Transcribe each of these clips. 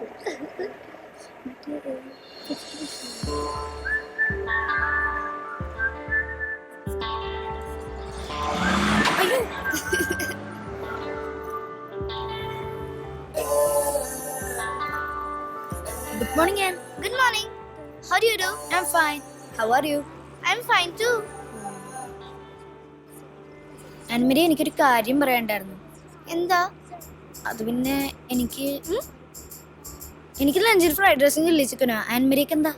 Good morning, Anne. Good morning. How do you do? I'm fine. How are you? I'm fine too. അൻമരി എനിക്കൊരു കാര്യം പറയണ്ടായിരുന്നു എന്താ അത് പിന്നെ എനിക്ക്? എനിക്ക് ലഞ്ചിൽ ഫ്രൈഡ് റൈസും ചില്ലി ചിക്കനോ ആൻമരിക്ക് എന്താ?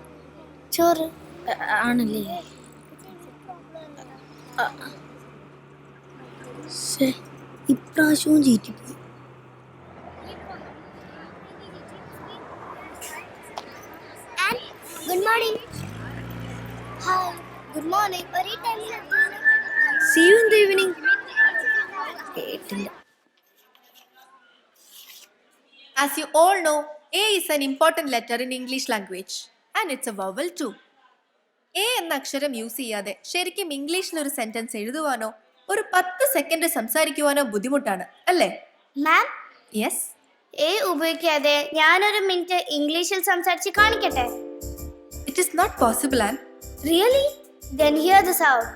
ചോറ്. ആണല്ലേ? ഇപ്രാവശ്യവും ചീറ്റിപ്പോയി. Good morning hi good morning. ഒരേ ടൈമിൽ see you in the evening കേട്ടില്ല. As you all know, A is an important letter in English language and it's a vowel too A എന്ന അക്ഷരം യൂസ് ചെയ്യാതെ ശരിക്കും ഇംഗ്ലീഷിൽ ഒരു സെന്റൻസ് എഴുതുവാനോ ഒരു പത്ത് സെക്കൻഡ് സംസാരിക്കുവാനോ ബുദ്ധിമുട്ടാണ് അല്ലേ? മാം യെസ് എ ഉപയോഗിക്കാതെ ഞാനൊരു മിനിറ്റ് ഇംഗ്ലീഷിൽ സംസാരിച്ച് കാണിക്കട്ടെ? It is not possible and really then hear this out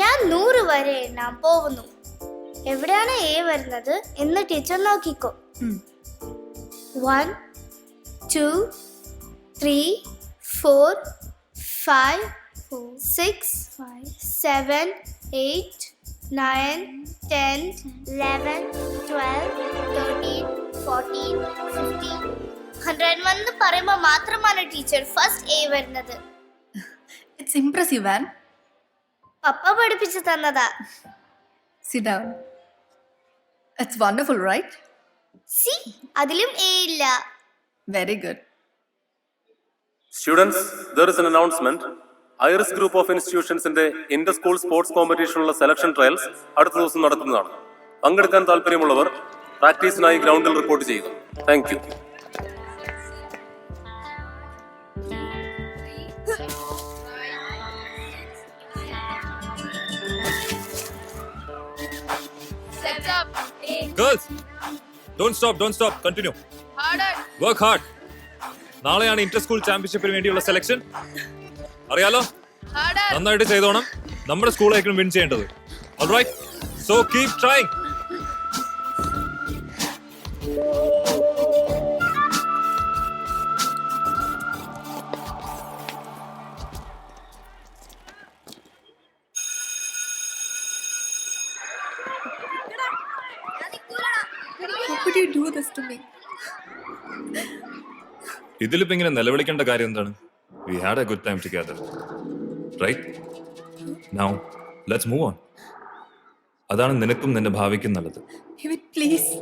ഞാൻ നൂറ് വരെ എണ്ണാൻ പോകുന്നു. എവിടെയാണ് എ വരുന്നത് എന്ന് ടീച്ചർ നോക്കിക്കോ. One two three four five six seven eight nine ten eleven twelve thirteen fourteen fifteen hundred വന്ന് പറയുമ്പോൾ മാത്രമാണ് ടീച്ചർ ഫസ്റ്റ് എ വരുന്നത്. ഇറ്റ്സ് ഇംപ്രസീവ് ആൻ പപ്പ പഠിപ്പിച്ചു തന്നതാ. Sit down it's wonderful right C അതിലും എ ഇല്ല. Very good students there is an announcement Iris group of ഇൻസ്റ്റിറ്റ്യൂഷൻസിന്റെ inter school sports കോമ്പറ്റീഷനുള്ള സെലക്ഷൻ ട്രയൽസ് അടുത്ത ദിവസം നടത്തുന്നതാണ്. പങ്കെടുക്കാൻ താല്പര്യമുള്ളവർ പ്രാക്ടീസിനായി ഗ്രൗണ്ടിൽ റിപ്പോർട്ട് ചെയ്യുക. Thank you Girls, don't stop, don't stop, continue work hard നാളെയാണ് ഇന്റർ സ്കൂൾ ചാമ്പ്യൻഷിപ്പിന് വേണ്ടിയുള്ള സെലക്ഷൻ അറിയാലോ നന്നായിട്ട് ചെയ്തോണം നമ്മുടെ സ്കൂളായിരിക്കും വിൻ ചെയ്യേണ്ടത് alright so keep trying How could you do this to me? ഇതിലിപ്പോ ഇങ്ങനെ നിലവിളിക്കേണ്ട കാര്യം എന്താണ്? We had a good time together right now let's move on അതാണ് നിനക്കും നിന്റെ ഭാവിക്കും നല്ലത്. പ്ലീസ്.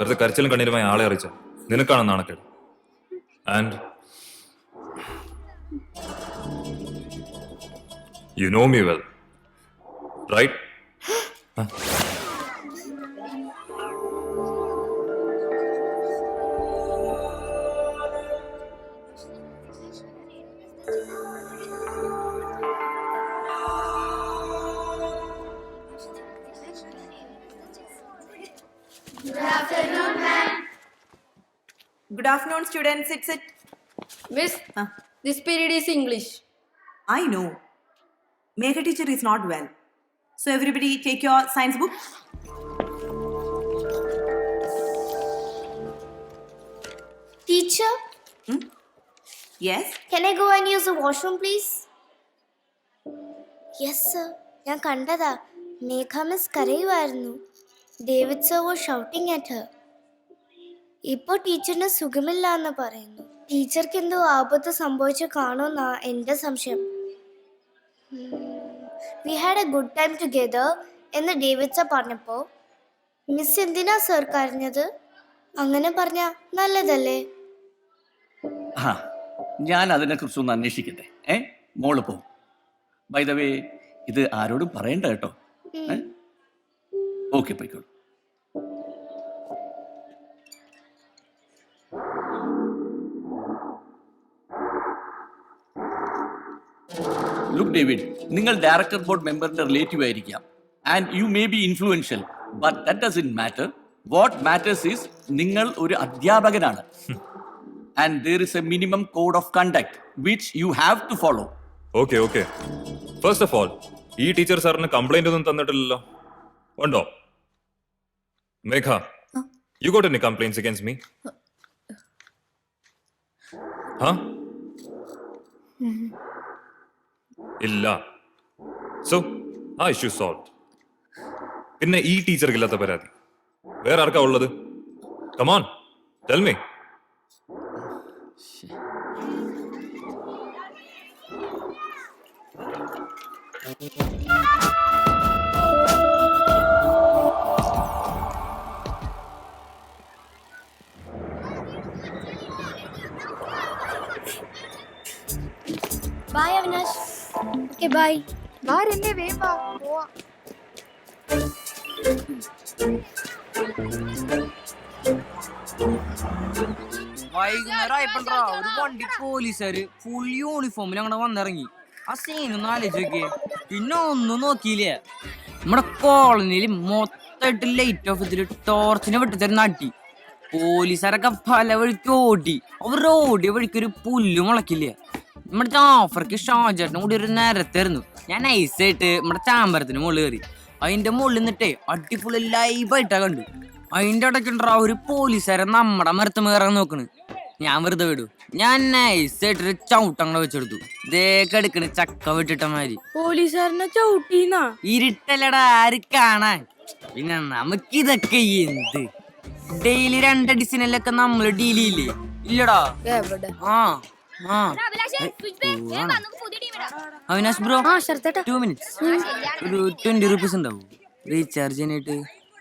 വെറുതെ കരച്ചിലും കണ്ണീരുമായി ആളെ അറിയിച്ച. നിനക്കാണ് നാണക്കേട്. And you know me well right Good afternoon, good afternoon students. It's it. Miss, Huh? this period is English. I know. Megha teacher is not well. So everybody take your science book. Teacher? Hmm? Yes. Can I go and use the washroom, please? Yes sir ഞാൻ കണ്ടതാ Megha miss കരയുമായിരുന്നു David sir was shouting at her ഇപ്പോൾ ടീച്ചറിന് സുഖമില്ല എന്ന് പറയുന്നു. ടീച്ചർക്ക് എന്തോ ആപത്ത് സംഭവിച്ചു കാണുമെന്നാ എന്റെ സംശയം. We had a good time together എന്ന് ഡേവിഡ് സർ പറഞ്ഞപ്പോൾ മിസ് എന്തിനാ സർ കരഞ്ഞത്? അങ്ങനെ പറഞ്ഞ നല്ലതല്ലേ? ആ ഞാൻ അതിനെക്കുറിച്ചൊന്ന് അന്വേഷിക്കട്ടെ. ഏ മോൾ പോ. ബൈ ദ വേ ഇത് ആരോടും പറയണ്ട കേട്ടോ. ഓക്കെ പോയിക്കോളൂ. ലുക്ക് ഡേവിഡ് നിങ്ങൾ ഡയറക്ടർ ബോർഡ് മെമ്പറിന്റെ റിലേറ്റീവ് ആയിരിക്കാം. And you may be influential but that doesn't matter what matters is നിങ്ങൾ ഒരു അധ്യാപകനാണ്. And there is a minimum code of conduct which you have to follow okay okay first of all ഈ teacher സാറിന് complaint ഒന്നും തന്നിട്ടില്ലല്ലോ. ഉണ്ടോ? Megha you got any complaints against me ഹാ ഇല്ല. സോ ആ ഇഷ്യൂ സോൾവ് പിന്നെ ഈ ടീച്ചർക്ക് ഇല്ലാത്ത പരാതി. വേറെ ആർക്കാ ഉള്ളത്? Come on tell me bye okay bye വൈകുന്നേരം ആയപ്പോണ്ടാ ഒരു വണ്ടി പോലീസുകാര് ഫുൾ യൂണിഫോമിൽ അങ്ങനെ വന്നിറങ്ങി. ആ സീൻ ആലോചിച്ച് നോക്കിയേ. പിന്നെ ഒന്നും നോക്കിയില്ലേ? നമ്മുടെ കോളനിയിൽ മൊത്തമായിട്ട് ലൈറ്റ് ഓഫ് ഇതിൽ ടോർച്ചിനെ വെട്ടിത്തരം നാട്ടി പോലീസുകാരൊക്കെ പല വഴിക്ക് ഓടി. അവർ ഓടിയ വഴിക്ക് ഒരു പുല്ല് മുളക്കില്ല നമ്മുടെ ജാഫർക്ക് ഷാജേട്ടനും കൂടി ഒരു നേരത്തായിരുന്നു ഞാൻ ഐസായിട്ട് നമ്മുടെ ചാമ്പരത്തിന് മുകളിൽ കയറി. അതിന്റെ മുകളിൽ നിന്നിട്ടേ അടിപൊളി ലൈവായിട്ടാ കണ്ടു. അതിന്റെ ഇടയ്ക്കുണ്ടാ ഒരു പോലീസുകാരൻ നമ്മുടെ മരത്ത് കയറാൻ നോക്കണ്. ഞാൻ വെറുതെ വിടു. ഞാൻ നൈസായിട്ടൊരു ചവിട്ടങ്ങളെ വെച്ചെടുത്തു. ദേ കെടുക്കണ് ചക്ക വിട്ടിട്ട മാതിരി. പോലീസുകാരനെ ചവിട്ടീന്നാ? ഇരുട്ടല്ലടാ ആര് കാണാൻ? പിന്നെ നമുക്കിതൊക്കെ എന്ത്? ഡെയിലി രണ്ട് നമ്മൾ നമ്മൾ ഡീൽ ചെയ്യില്ലേ? ഇല്ലടാ. ആ. അവിനാശ് ബ്രോ ടു മിനിറ്റ്സ് ഒരു ട്വന്റി റുപ്പീസ് ഉണ്ടാവും. റീചാർജ് ചെയ്യാനായിട്ട്.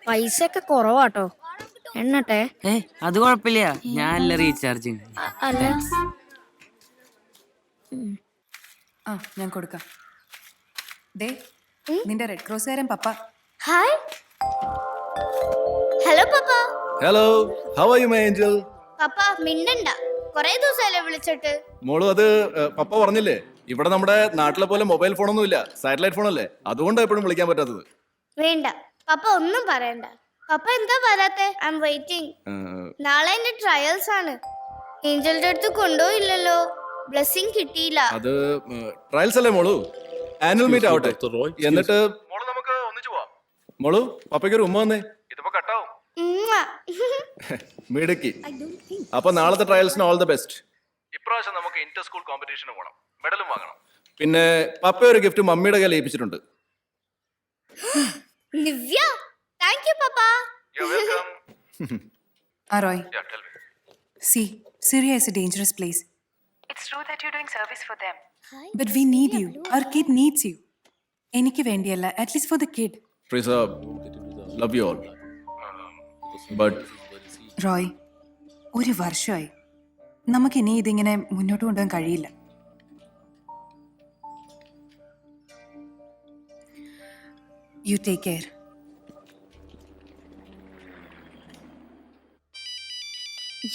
പൈസ ഒക്കെ കുറവാട്ടോ. എണ്ണട്ടെ. ഏ അത് കുഴപ്പമില്ല. ഞാനല്ല റീചാർജ് അല്ല ആ ഞാൻ കൊടുക്കാം. ദേ നിന്റെ റെഡ് ക്രോസുകാരൻ പപ്പ. Hi hello papa. Hello how are you my angel പപ്പ മിണ്ടണ്ട. കൊറേ ദിവസമല്ലേ വിളിച്ചിട്ട്? മോളു അത് പപ്പ പറഞ്ഞില്ലേ? ഇവിടെ നമ്മുടെ നാട്ടിലെ പോലെ മൊബൈൽ ഫോണൊന്നും ഇല്ല സാറ്റലൈറ്റ് അല്ലേ അതുകൊണ്ടാണ് എപ്പോഴും വിളിക്കാൻ പറ്റാത്തത്. വേണ്ട. പപ്പ ഒന്നും പറയണ്ട. പപ്പ എന്താ പറയാത്തെ ഐ എം വെയിറ്റിംഗ് നാളെ എന്റെ ട്രയൽസ് ആണ്. ഏഞ്ചലിന്റെ അടുത്ത് കൊണ്ടുപോയില്ലല്ലോ. ബ്ലെസ്സിങ് കിട്ടിയില്ല. അത് ട്രയൽസ് അല്ലേ മോളു? ആനുവൽ മീറ്റ് ആവട്ടെ. എന്നിട്ട് മോളു നമുക്ക് ഒന്നിച്ചു പോവാം. മോളു പപ്പയ്ക്ക് ഒരു ഉമ്മ വന്നേ. ഇതിപ്പോ. മിടുക്കി. അപ്പൊ നാളത്തെ ട്രയൽസിന് ഓൾ ദ ബെസ്റ്റ് ഇപ്രാവശ്യം നമുക്ക് ഇന്റർ സ്കൂൾ കോമ്പറ്റീഷന് പോകണം മെഡലും വാങ്ങണം. പിന്നെ പപ്പ ഒരു ഗിഫ്റ്റ് മമ്മിയുടെ കയ്യിൽ ഏൽപ്പിച്ചിട്ടുണ്ട്. Nivya thank you papa. Welcome Roy see Syria is a dangerous place it's true that you doing service for them but we need you our kid needs you എനിക്ക് വേണ്ടിയല്ല at least for the kid Teresa, love you all. But Roy ഒരു വർഷമായി. നമുക്ക് ഇനി ഇതിങ്ങനെ മുന്നോട്ട് കൊണ്ടുപോകാൻ കഴിയില്ല. യു ടേക്ക് കെയർ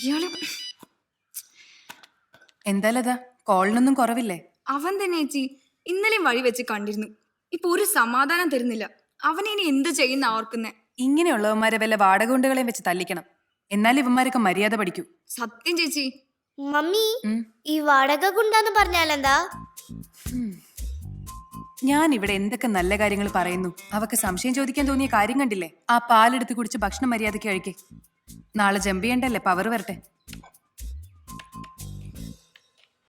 ഇയാൾ എന്തായാലും കോളിനൊന്നും കുറവില്ലേ? അവൻ തന്നെ ചേച്ചി. ഇന്നലെയും വഴി വെച്ച് കണ്ടിരുന്നു. ഇപ്പൊ ഒരു സമാധാനം തരുന്നില്ല. അവനെ ഇനി എന്ത് ചെയ്യുന്ന ഓർക്കുന്നേ? ഇങ്ങനെയുള്ളവന്മാരെ വല്ല വാടകൊണ്ടുകളെയും വെച്ച് തല്ലിക്കണം. എന്നാൽ ഇവന്മാരൊക്കെ മര്യാദ പഠിക്കൂ. സത്യം ചേച്ചി. മമ്മി ഈ വാടക ഗുണ്ടാന്ന് പറഞ്ഞാലെന്താ? ഞാൻ ഇവിടെ എന്തൊക്കെ നല്ല കാര്യങ്ങൾ പറയുന്നു. അവക്ക് സംശയം ചോദിക്കാൻ തോന്നിയ കാര്യം കണ്ടില്ലേ? ആ പാലെടുത്ത് കുടിച്ച് ഭക്ഷണം മര്യാദയ്ക്ക് കഴിക്കേ. നാളെ ജമ്പ് ചെയ്യണ്ടല്ലേ? പവർ വരട്ടെ.